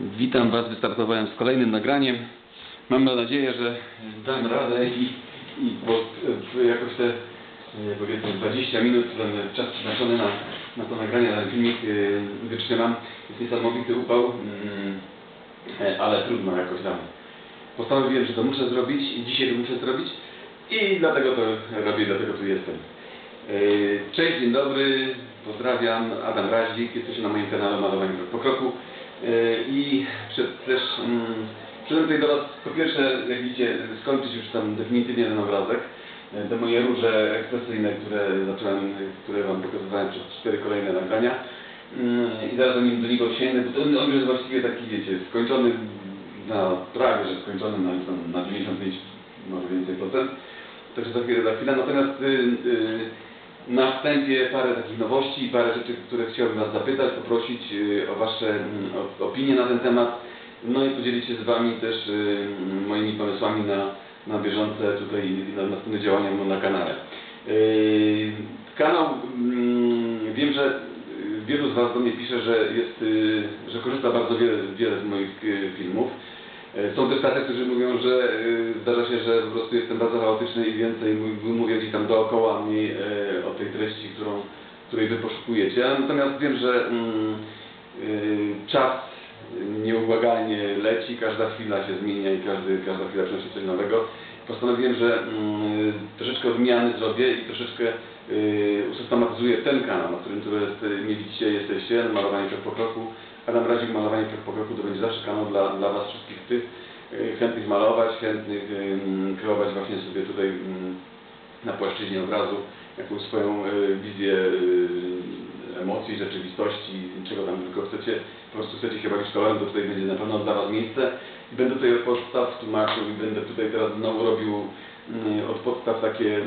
Witam Was, wystartowałem z kolejnym nagraniem. Mam nadzieję, że dam radę i, i bo jakoś te e, powiedzmy 20 minut, ten czas przeznaczony na, na to nagranie, na filmik e, wytrzymam. Jest niesamowity upał, mm, e, ale trudno jakoś tam. Postanowiłem, że to muszę zrobić i dzisiaj to muszę zrobić i dlatego to robię, dlatego tu jestem. Cześć, dzień dobry, pozdrawiam, Adam Raździk, jesteście na moim kanale Malowanie Krok po Kroku i przed, też mm, przyszedłem tutaj do Was po pierwsze, jak widzicie, skończyć już tam definitywnie ten obrazek, E, te moje róże ekspresyjne, które zacząłem, które Wam pokazywałem przez cztery kolejne nagrania Mm, i zaraz do, nim, do niego sięgnę, bo on, on jest właściwie taki, wiecie, skończony na prawie, że skończony na, na 95, może więcej procent. Także za chwilę, za chwilę. Natomiast y, y, na wstępie parę takich nowości, parę rzeczy, które chciałbym Was zapytać, poprosić y, o Wasze mm, opinie na ten temat, no i podzielić się z Wami też y, moimi pomysłami na, na bieżące tutaj na następne działania na kanale. Y, Kanał, mm, wiem, że wielu z Was do mnie pisze, że jest, że korzysta bardzo wiele, wiele z moich filmów. E, Są też tacy, którzy mówią, że y, zdarza się, że po prostu jestem bardzo chaotyczny i więcej mów- mówię gdzieś tam dookoła mniej e, o tej treści, którą, której Wy poszukujecie. Natomiast wiem, że mm, czas nieubłagalnie leci, każda chwila się zmienia i każdy, każda chwila przynosi coś nowego. Postanowiłem, że mm, troszeczkę odmiany zrobię i troszeczkę usystematyzuję ten kanał, na którym tu jest, widzicie, jesteście, malowanie krok po kroku. Adam Razik, malowanie krok po kroku to będzie zawsze kanał dla, dla Was wszystkich tych y, chętnych malować, chętnych kreować właśnie sobie tutaj na płaszczyźnie obrazu jakąś swoją y, wizję y, emocji, rzeczywistości, czego tam tylko chcecie, po prostu chcecie się bawić szkołą, to tutaj będzie na pewno dla Was miejsce. I będę tutaj od podstaw tłumaczył i będę tutaj teraz znowu robił od podstaw takie,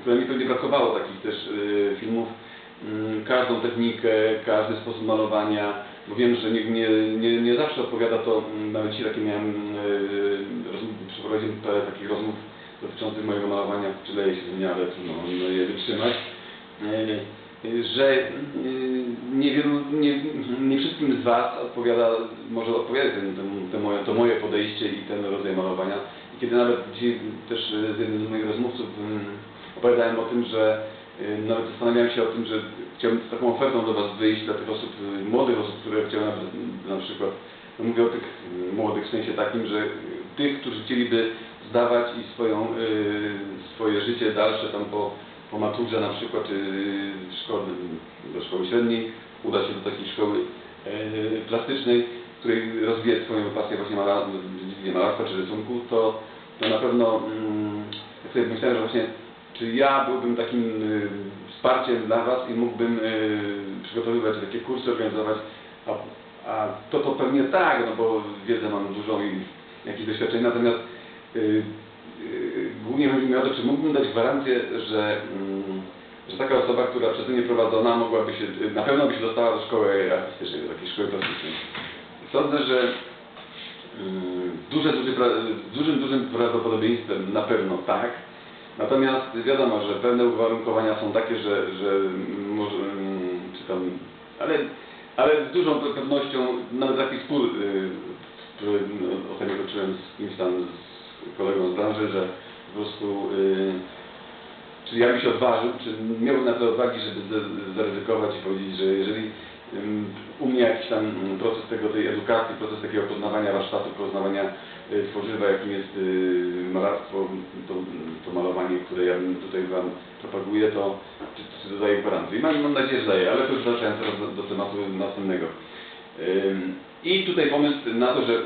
które mi pewnie brakowało takich też filmów, każdą technikę, każdy sposób malowania, bo wiem, że nie, nie, nie, nie zawsze odpowiada to, mm, nawet dzisiaj takie miałem, y, rozmów, przeprowadziłem parę takich rozmów dotyczących mojego malowania, czy leje się zmienia, ale trudno no, je wytrzymać, y, y, że y, niewielu, nie, nie wszystkim z Was odpowiada, może odpowiadać ten, ten, te moje, to moje podejście i ten rodzaj malowania. I kiedy nawet dzisiaj też z jednym z moich rozmówców mm, opowiadałem o tym, że nawet zastanawiałem się o tym, że chciałbym z taką ofertą do Was wyjść dla tych osób, y, młodych osób, które chciały na, na przykład, no mówię o tych y, młodych w sensie takim, że tych, którzy chcieliby zdawać i swoją, y, swoje życie dalsze tam po, po maturze na przykład y, w szkole, do szkoły średniej, uda się do takiej szkoły plastycznej, w której rozwijać swoją pasję właśnie mala, nie malarstwa czy rysunku, to, to na pewno mm, ja sobie myślałem, że właśnie czy ja byłbym takim wsparciem dla Was i mógłbym y, przygotowywać takie kursy, organizować, a, a to to pewnie tak, no bo wiedzę mam dużą i jakieś doświadczenie, natomiast y, y, głównie chodzi mi o to, czy mógłbym dać gwarancję, że, mm, że taka osoba, która przeze mnie prowadzona mogłaby się, na pewno by się dostała do szkoły artystycznej, do takiej szkoły plastycznej. Sądzę, że mm, duże, duże, z dużym, dużym prawdopodobieństwem na pewno tak, Natomiast wiadomo, że pewne uwarunkowania są takie, że, że może, mm, czy tam, ale, ale z dużą pewnością, nawet taki spór, y, który no, ostatnio toczyłem z kimś tam, z kolegą z branży, że po prostu, y, czy ja bym się odważył, czy miałbym na to odwagi, żeby zaryzykować i powiedzieć, że jeżeli u mnie jakiś tam mm, proces tego, tej edukacji, proces takiego poznawania warsztatu, poznawania y, tworzywa, jakim jest y, malarstwo, to, to malowanie, które ja tutaj Wam propaguję, to czy, czy to daje gwarancję. I mam, mam nadzieję, że daje, ale to już wracając teraz do, do tematu następnego. I tutaj pomysł na to, że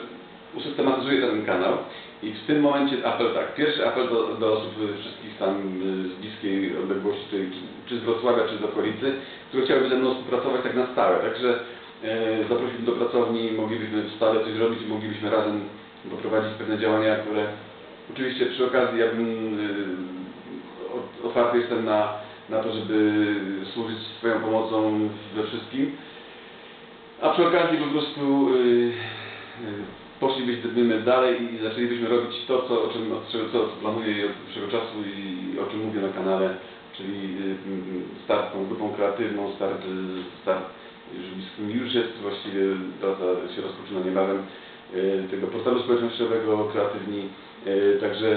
usystematyzuję ten kanał i w tym momencie apel tak, pierwszy apel do, do osób wszystkich tam y, z bliskiej odległości, czy z Wrocławia, czy z okolicy, które chciałyby ze mną współpracować tak na stałe. Także e, do pracowni, moglibyśmy stale coś zrobić i moglibyśmy razem poprowadzić pewne działania, które oczywiście przy okazji ja bym o- otwarty jestem na, na to, żeby służyć swoją pomocą we wszystkim. A przy okazji po prostu y, poszlibyśmy dalej i zaczęlibyśmy robić to, co, o czym, co planuję od dłuższego czasu i o czym mówię na kanale, czyli y, y, start tą grupą kreatywną, start, y, start Żubickim. Już jest właściwie, praca się rozpoczyna niebawem tego portalu społecznościowego Kreatywni. Także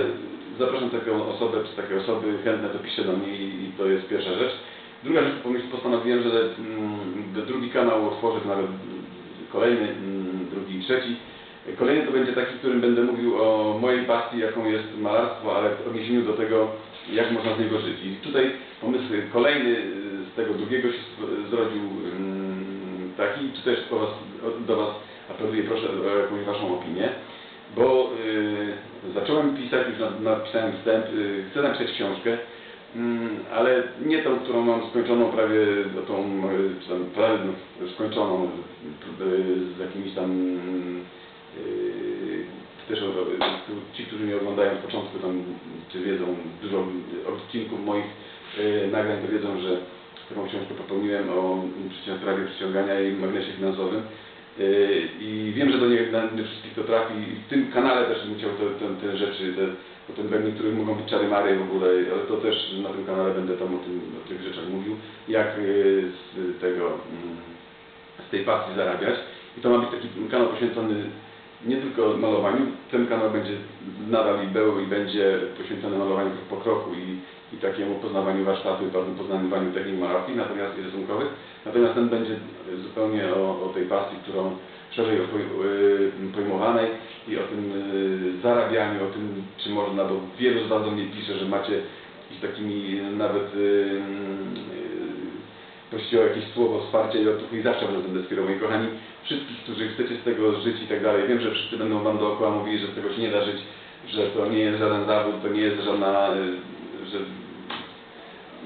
zapraszam taką osobę, czy takie osoby chętne to pisze do mnie i, to jest pierwsza rzecz. Druga rzecz, postanowiłem, że mm, drugi kanał otworzę, nawet kolejny, mm, drugi i trzeci. Kolejny to będzie taki, w którym będę mówił o mojej pasji, jaką jest malarstwo, ale w odniesieniu do tego, jak można z niego żyć. I tutaj pomysł kolejny z tego drugiego się zrodził mm, taki, czy też do Was, do was apeluję, proszę o jakąś Waszą opinię, bo y, zacząłem pisać, już na- napisałem wstęp, y, chcę napisać książkę, Mm, ale nie tą, którą mam skończoną prawie, tą, y, czy tam prawie no, skończoną, z jakimiś tam, też o- o- ci, którzy mnie oglądają z początku, tam, czy wiedzą, dużo odcinków moich y, nagrań, to wiedzą, że taką książkę popełniłem o prawie przyciągania i magnesie finansowym. Y, I wiem, że do nie, nie wszystkich to trafi. I w tym kanale też chciał te, te, te rzeczy, te, o tym pewnie, które mogą być czary mary w ogóle, ale to też na tym kanale będę tam o, tym, o tych rzeczach mówił, jak y, z tego, mm, z tej pasji zarabiać. I to ma być taki kanał poświęcony nie tylko malowaniu, ten kanał będzie nadal i był i będzie poświęcony malowaniu krok po kroku i, i takiemu poznawaniu warsztatu i pewnym poznawaniu technik malarskich, natomiast i rysunkowych. Natomiast ten będzie zupełnie o, o tej pasji, którą szerzej y, pojmowanej i o tym y, zarabianiu, o tym czy można, bo wielu z Was do mnie pisze, że macie z takimi nawet y, prosicie o jakieś słowo wsparcia i otuchy i zawsze będę skierował. I kochani, wszystkich, którzy chcecie z tego żyć i tak dalej, wiem, że wszyscy będą Wam dookoła mówili, że z tego się nie da żyć, że to nie jest żaden zawód, to nie jest żadna, y, że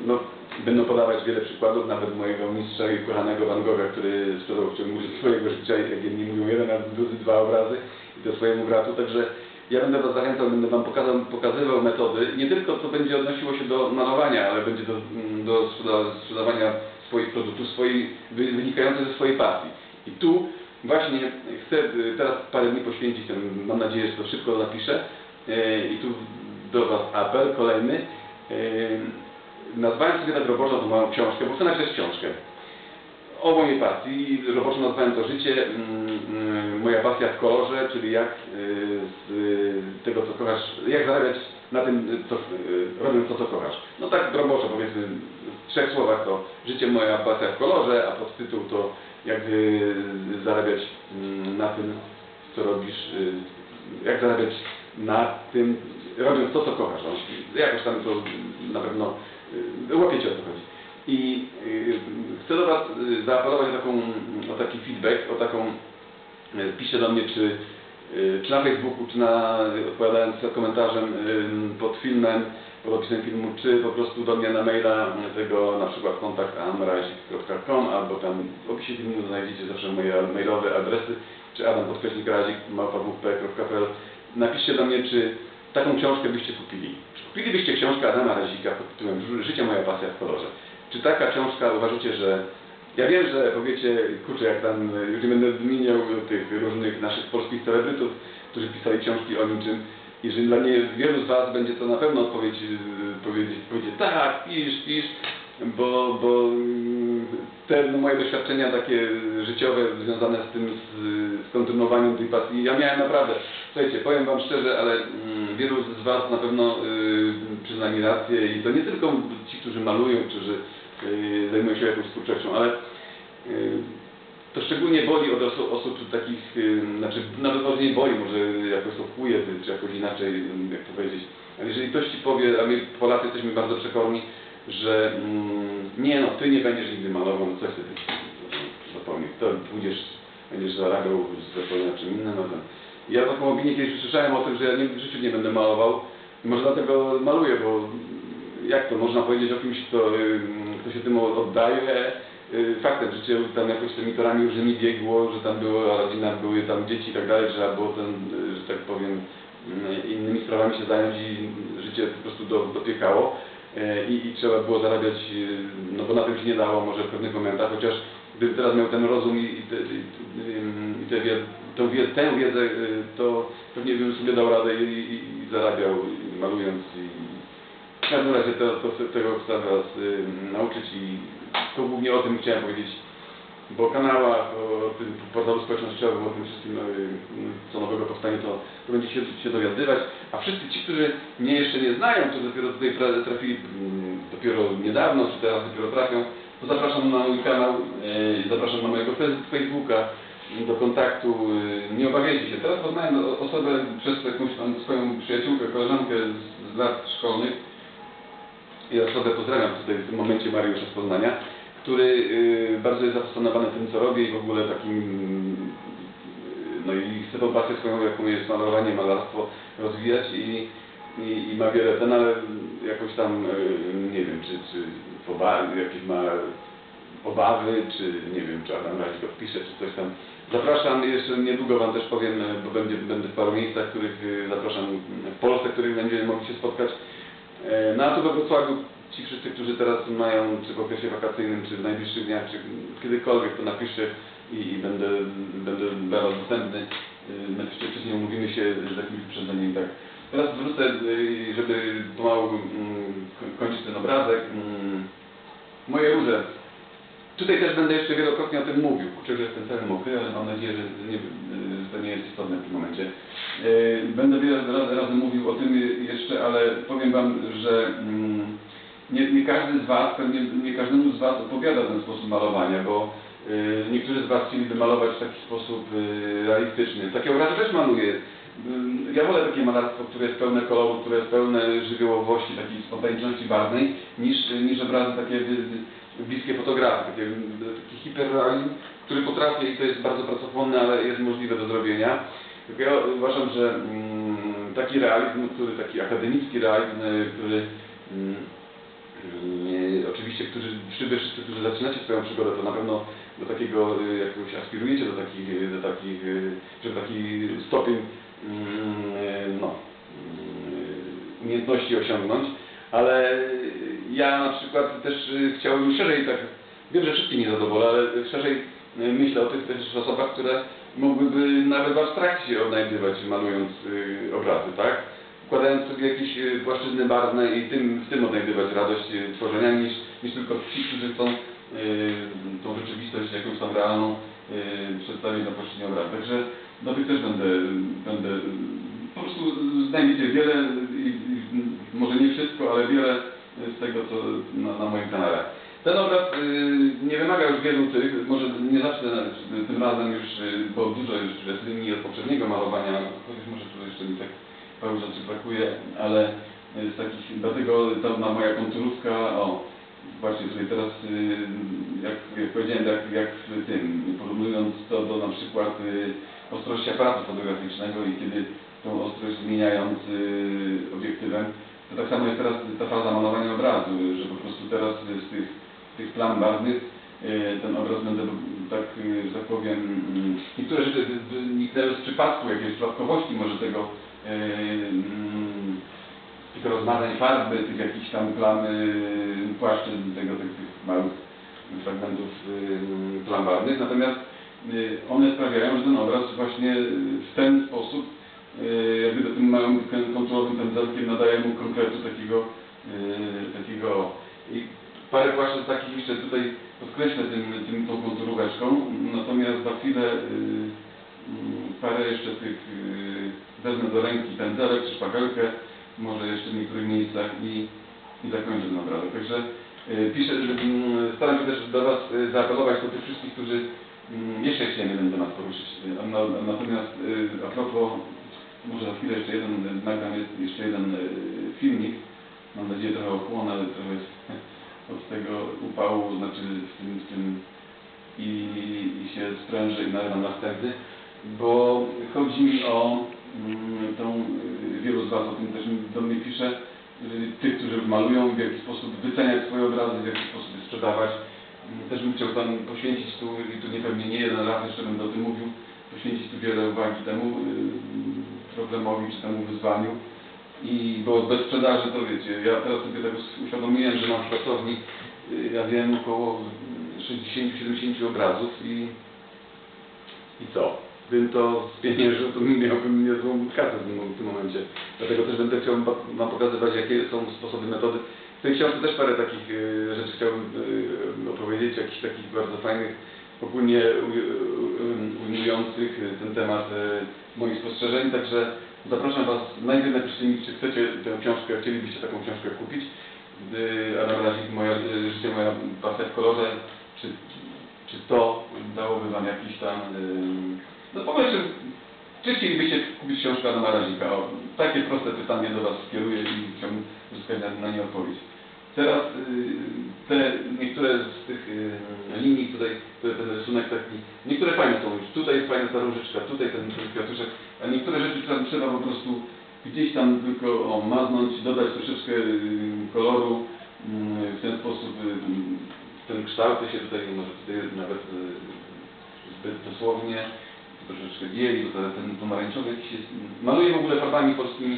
no, będą podawać wiele przykładów, nawet mojego mistrza i ukochanego Van Gogha, który sprzedał w ciągu swojego życia, jak jedni mówią, jeden, a dwa obrazy i to swojemu bratu, także ja będę Was zachęcał, będę Wam pokazał, pokazywał metody, nie tylko co będzie odnosiło się do malowania, ale będzie do, mm, do sprzeda- sprzedawania swoich produktów, swojej, wy- wynikających ze swojej pasji. I tu właśnie chcę y, teraz parę dni poświęcić, mam nadzieję, że to szybko napiszę y, i tu do Was apel kolejny. Y, Nazwałem sobie tak roboczo tą moją książkę, bo chcę napisać książkę o mojej pasji. Roboczo nazwałem to życie, mm, moja pasja w kolorze, czyli jak z tego, co kochasz, jak zarabiać na tym, co, robiąc to, co kochasz. No tak roboczo powiedzmy, w trzech słowach to życie moja pasja w kolorze, a podtytuł to jak zarabiać mm, na tym, co robisz, y, jak zarabiać na tym, robiąc to, co kochasz. No, jakoś tam to na pewno y, łapiecie o co chodzi. I y, chcę do Was zaapelować o, taką, o taki feedback, o taką, piszcie do mnie, czy, czy na Facebooku, czy na, odpowiadając komentarzem pod filmem, pod opisem filmu, czy po prostu do mnie na maila tego na przykład kontakt amrazik.com albo tam w opisie filmu znajdziecie zawsze moje mailowe adresy, czy adam podkreśnik razik Napiszcie do mnie, czy taką książkę byście kupili. Czy kupilibyście książkę Adama Razika pod tytułem "Ży- Życie moja pasja w kolorze? Czy taka książka uważacie, że... Ja wiem, że powiecie, kurczę, jak tam, już nie będę wymieniał tych różnych naszych polskich celebrytów, którzy pisali książki o niczym i że dla mnie wielu z Was będzie to na pewno odpowiedź, y, powiedzieć, powiedzieć tak, pisz, pisz, bo, bo mm, te moje doświadczenia takie życiowe związane z tym, z, z kontynuowaniem tej pasji, ja miałem naprawdę, słuchajcie, powiem Wam szczerze, ale mm, wielu z Was na pewno y, przyzna mi rację i to nie tylko ci, którzy malują, którzy y, zajmują się jakąś twórczością, ale y, to szczególnie boli od osób, osób takich, y, znaczy nawet może nie boli, może jakoś to wkuje, czy jakoś inaczej, y, jak powiedzieć. Ale jeżeli ktoś Ci powie, a my Polacy jesteśmy bardzo przekorni, że mm, nie no, Ty nie będziesz nigdy malował, no coś Ty zapomnij, to pójdziesz, będziesz zarabiał zupełnie na czym innym. No to. Ja taką opinię kiedyś usłyszałem o tym, że ja nie, w życiu nie będę malował, może dlatego maluję, bo jak to można powiedzieć o kimś, kto, y, kto się tym oddaje, faktem, że życie tam jakoś tymi torami różnymi biegło, że tam była rodzina, były tam dzieci i tak dalej, trzeba było ten, y, że tak powiem, y, innymi sprawami się zająć i życie po prostu do, dopiekało y, i, i trzeba było zarabiać, y, no bo na tym się nie dało może w pewnych momentach, chociaż gdybym teraz miał ten rozum i, i, i, tę wiedzę, y, to pewnie bym sobie dał radę i, i, i zarabiał malując i w każdym razie to, to, tego chcę y, nauczyć i to głównie o tym chciałem powiedzieć bo kanałach, o tym portalu społecznościowym, o tym wszystkim, e, co nowego powstanie, to, to będzie się, dowiadywać. A wszyscy ci, którzy mnie jeszcze nie znają, czy dopiero tutaj tra- trafili mm, dopiero niedawno, czy teraz dopiero trafią, to zapraszam na mój kanał, e, zapraszam na mojego Facebooka, do kontaktu. e, Nie obawiajcie się. Teraz poznałem osobę przez jakąś tam swoją przyjaciółkę, koleżankę z, lat szkolnych, i osobę pozdrawiam tutaj w tym momencie Mariusza z Poznania, który y, bardzo jest zafascynowany tym, co robi i w ogóle takim, y, no i chce tą pasję swoją, jaką jest malowanie, malarstwo rozwijać i, i, i ma wiele ten, ale jakoś tam, y, nie wiem, czy, czy obawy, jakieś ma obawy, czy nie wiem, czy Adam Razik odpisze, czy coś tam. Zapraszam, jeszcze niedługo Wam też powiem, bo będzie, będę w paru miejscach, których zapraszam w Polsce, których będziemy mogli się spotkać. E, No a tu we Wrocławiu ci wszyscy, którzy teraz mają, czy w okresie wakacyjnym, czy w najbliższych dniach, czy kiedykolwiek, to napiszcie i, i będę, będę bardzo dostępny. E, Napiszcie wcześniej, umówimy się z jakimś wyprzedzeniem. Tak. Teraz wrócę, e, żeby pomału mm, ko- kończyć ten obrazek. Mm, Moje róże. Tutaj też będę jeszcze wielokrotnie o tym mówił. Kurczę, że jestem cały mokry, ale mam nadzieję, że, nie, że to nie jest istotne w tym momencie. Będę wiele razy, razy mówił o tym jeszcze, ale powiem Wam, że mm, nie, nie każdy z Was, pewnie nie każdemu z Was odpowiada ten sposób malowania, bo y, niektórzy z Was chcieliby malować w taki sposób y, realistyczny. Takie obrazy też maluję. Y, Ja wolę takie malarstwo, które jest pełne koloru, które jest pełne żywiołowości, takiej spontaniczności barwnej, niż, niż obrazy takie bliskie fotografii, takie, taki hiperrealizm, który potrafię i to jest bardzo pracochłonne, ale jest możliwe do zrobienia. Tylko ja uważam, że mm, taki realizm, który, taki akademicki realizm, y, który mm, oczywiście, którzy, wy wszyscy, którzy zaczynacie swoją przygodę, to na pewno do takiego, y, aspirujecie do takich, y, do takich, żeby taki stopień mm, no, y, umiejętności osiągnąć, ale ja na przykład też y, chciałbym szerzej tak, wiem, że wszystkich nie zadowolę, ale szerzej y, myślę o tych też osobach, które mogłyby nawet w abstrakcji się odnajdywać malując obrazy, tak? Wkładając sobie jakieś y, płaszczyzny barwne i tym, w tym odnajdywać radość y, tworzenia, niż, niż tylko ci, którzy chcą y, tą rzeczywistość jakąś tam realną przedstawić na płaszczyźnie obrazu. Także do tych też będę, będę po prostu znajdziecie wiele, może nie wszystko, ale wiele z tego, co na, na moim kanale. Ten obraz nie wymaga już wielu tych, może nie zacznę tym razem już, bo dużo już jest linii od poprzedniego malowania, chociaż może tu jeszcze mi tak paru rzeczy brakuje, ale z takich, dlatego ta moja konturówka, o, właśnie tutaj teraz, y, jak, jak powiedziałem, jak, jak w tym, porównując to do na przykład y, ostrości aparatu fotograficznego i kiedy tą ostrość zmieniając y, obiektywem, to tak samo jest teraz ta faza malowania obrazu, że po prostu teraz z tych, tych plam barwnych ten obraz będę tak, że tak powiem, niektóre rzeczy wyniknęły z przypadku, jakiejś przypadkowości może tego tych rozmazań farby, tych jakichś tam plam y, płaszczyzn, tego, tych, tych małych fragmentów y, plam barwnych, natomiast one sprawiają, że ten obraz właśnie w ten sposób jakby do tym małym kon- kontrolowym pędzelkiem nadaje mu konkretu takiego, takiego. I parę płaszczyzn takich jeszcze tutaj podkreślę tym, tym tą konturóweczką, natomiast za chwilę y, parę jeszcze tych y, wezmę do ręki pędzelek czy szpagelkę, może jeszcze w niektórych miejscach i, i zakończę ten. Także y, piszę, mm, staram się też do Was y, zaapelować do tych wszystkich, którzy mm, jeszcze chcieli ten temat poruszyć. Natomiast a propos, może za chwilę jeszcze jeden, nagram jest jeszcze jeden filmik, mam nadzieję trochę ochłonę, ale trochę od tego upału, znaczy w tym, tym i, i się sprężę i narwam następny, bo chodzi mi o mm, tą, y, wielu z Was o tym też do mnie pisze, y, tych, którzy malują, w jaki sposób wyceniać swoje obrazy, w jaki sposób je sprzedawać. Mm, Też bym chciał Tam poświęcić tu, i tu nie pewnie nie jeden raz jeszcze będę o tym mówił, poświęcić tu wiele uwagi temu y, problemowi czy temu wyzwaniu. I bo bez sprzedaży to wiecie, ja teraz sobie tego uświadomiłem, że mam w pracowni, ja wiem, około 60-70 obrazów i, i co? Gdybym to spieniężył, to miałbym niezłą kasę w tym, momencie. Dlatego też będę chciał Wam pokazywać, jakie są sposoby, metody. W tej książce też parę takich y, rzeczy chciałbym y, opowiedzieć, jakichś takich bardzo fajnych ogólnie ujmujących ten temat y, moich spostrzeżeń, także zapraszam Was, najpierw napiszcie mi, czy chcecie tę książkę, chcielibyście taką książkę kupić, y, Adam Razik, moja, życie moja pasja w kolorze, czy, czy to dałoby Wam jakiś tam, no po prostu, czy chcielibyście kupić książkę Adama Razika? O, takie proste pytanie do Was skieruję i chciałbym uzyskać na, nie odpowiedź. Teraz y, te niektóre z tych y, linii tutaj, które ten rysunek taki, niektóre fajne są już, tutaj jest fajna ta różyczka, tutaj ten, ten kwiatuszek, a niektóre rzeczy tam trzeba po prostu gdzieś tam tylko o, maznąć, dodać troszeczkę y, koloru, y, w ten sposób ten kształt się tutaj, może tutaj nawet zbyt dosłownie, troszeczkę bieli, bo ten- pomarańczowy jakiś jest, maluję w ogóle farbami polskimi,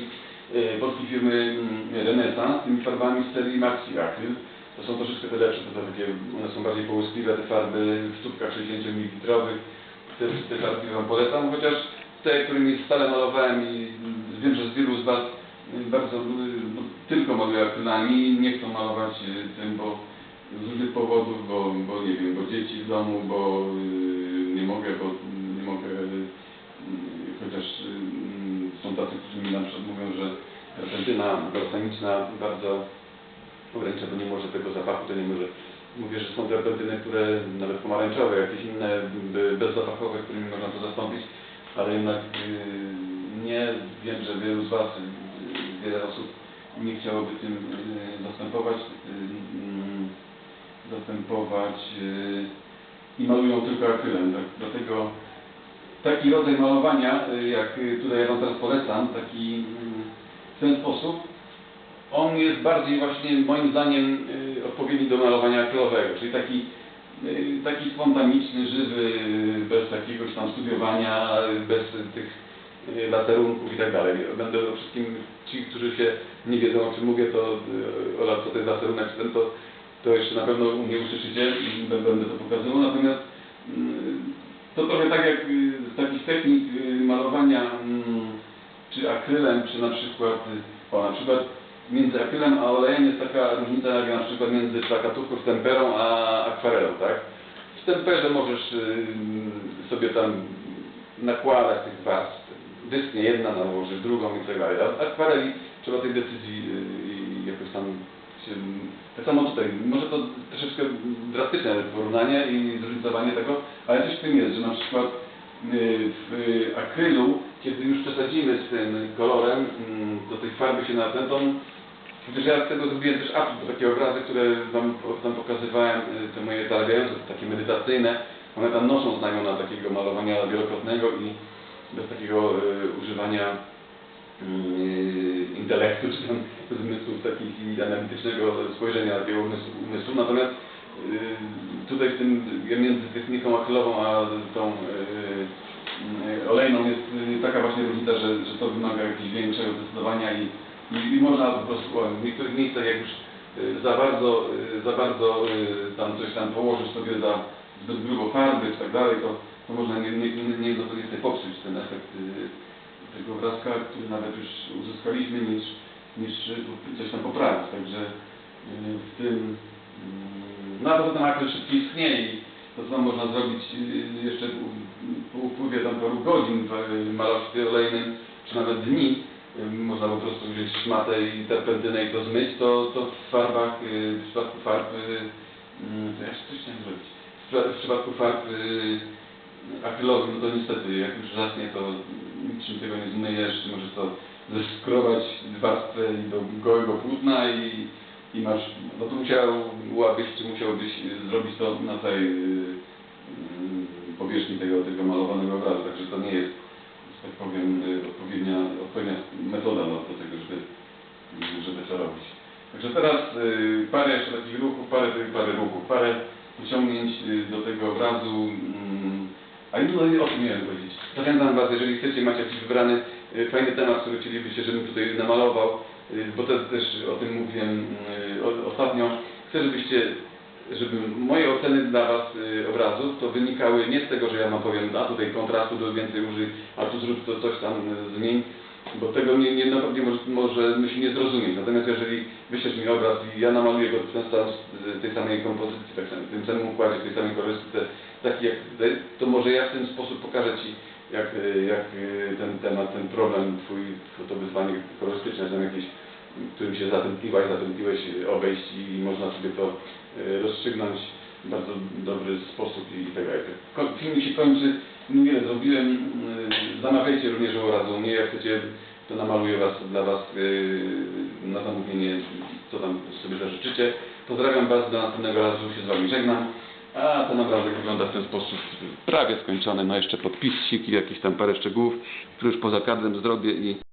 e, polskiej firmy mm, Renesans, tymi farbami z serii Maxi Acryl. To są troszeczkę te lepsze, to takie, one są bardziej połyskliwe, te farby w sztuczkach 60 ml. Te, te farby Wam polecam, chociaż te, którymi stale malowałem i wiem, że z wielu z Was y, bardzo y, no, tylko malują akrylami, nie chcą malować y, tym, bo z różnych powodów, bo, bo nie wiem, bo dzieci w domu, bo y, nie mogę, bo nie mogę, y, chociaż y, są tacy, którzy mi na przykład mówią, że terpentyna balsamiczna bardzo ogranicza, bo nie może tego zapachu, to nie może. Mówię, że są terpentyny, które nawet pomarańczowe, jakieś inne y, bezzapachowe, którymi można to zastąpić, ale jednak nie wiem, że wielu z Was, wiele osób nie chciałoby tym zastępować. mm, zastępować i malują tylko akrylem. Tak? Dlatego taki rodzaj malowania, y, jak y, tutaj ja Wam teraz polecam, taki mm, w ten sposób, on jest bardziej właśnie moim zdaniem y, odpowiedni do malowania akrylowego, czyli taki, taki spontaniczny, żywy, bez jakiegoś tam studiowania, bez tych laserunków i tak dalej. Będę wszystkim, ci, którzy się nie wiedzą o czym mówię, to Ola, co to jest ten, to to jeszcze na pewno u mnie usłyszycie i będę to pokazywał. Natomiast mm, to trochę tak jak y, z takich technik y, malowania mm, czy akrylem, czy na przykład, y, o, na przykład między akrylem a olejem jest taka różnica jak na przykład między plakatówką z temperą a akwarelą, tak? W temperze możesz y, sobie tam nakładać tych warstw, dysknie jedna nałożysz, drugą i tak dalej. A w akwareli trzeba tej decyzji jakoś tam. Tak samo tutaj, może to troszeczkę drastyczne porównanie i zróżnicowanie tego, ale coś w tym jest, że na przykład y, w akrylu, kiedy już przesadzimy z tym kolorem, mm, do tej farby się napętą, Chociaż ja z tego zrobiłem też aplik, takie obrazy, które wam, pokazywałem, y, te moje zarabiające, takie medytacyjne. One tam noszą znamiona takiego malowania wielokrotnego i bez takiego y, używania intelektu, czy tam zmysłów takich analitycznego spojrzenia takiego umysłu. Natomiast y, tutaj w tym, między techniką akrylową a tą y, y, olejną jest y, taka właśnie różnica, że, że to wymaga jakiegoś większego zdecydowania i, i, i można po prostu w niektórych miejscach jak już y, za bardzo, y, za bardzo y, tam coś tam położysz sobie za zbyt grubo farby czy tak dalej, to, to można nie, nie, nie, nie popsuć ten efekt y, tego obrazka, który nawet już uzyskaliśmy, niż, niż coś tam poprawić. Także y, w tym, mm, no a poza tym akryl szybciej schnie i to co można zrobić y, jeszcze po upływie tam paru godzin w malarstwie olejnym, czy nawet dni, y, można po prostu wziąć szmatę i terpentynę i to zmyć, to, to w farbach, y, w przypadku farb, mm, to ja coś chciałem zrobić, w przypadku farb akrylowych, no to niestety, jak już zasnie, to niczym tego nie zmyjesz, możesz to zeskrobać warstwę do gołego płótna i, i masz, no to musiałbyś, czy musiałbyś zrobić to na całej y, y, powierzchni tego, tego malowanego obrazu, także to nie jest, tak powiem, y, odpowiednia, odpowiednia metoda do, do tego, żeby, żeby to robić. Także teraz y, parę jeszcze takich ruchów, parę, parę ruchów, parę pociągnięć y, do tego obrazu. A no, i o tym miałem powiedzieć. Zachęcam Was, jeżeli chcecie, macie jakiś wybrany y, fajny temat, który chcielibyście, żebym tutaj namalował, y, bo też, o tym mówiłem y, ostatnio. Chcę, żebyście, żeby moje oceny dla Was obrazów to wynikały nie z tego, że ja Wam powiem, a tutaj kontrastu do więcej użyj, a tu zrób to coś tam zmień, bo tego nie, nie naprawdę może, możemy się nie zrozumieć. Natomiast jeżeli wyślesz mi obraz i ja namaluję go w sam, z tej samej kompozycji, tak samo, w tym samym układzie, w tej samej kolorystyce, taki jak to może ja w ten sposób pokażę Ci, jak, jak ten temat, ten problem Twój, to wyzwanie kolorystyczne, tam jakieś, którym się zatętniłaś, zatętniłeś, y, obejść i można sobie to y, rozstrzygnąć w bardzo dobry sposób i tak dalej. Ko- Film się kończy, niewiele zrobiłem, y, zamawiajcie również o razu mnie, jak chcecie, to namaluję was, dla Was y, na zamówienie, co tam sobie zażyczycie. Pozdrawiam Was, do następnego razu się z Wami żegnam. A ten obrazek wygląda w ten sposób, prawie skończony, no jeszcze podpisiki, jakieś tam parę szczegółów, które już poza kadrem zrobię i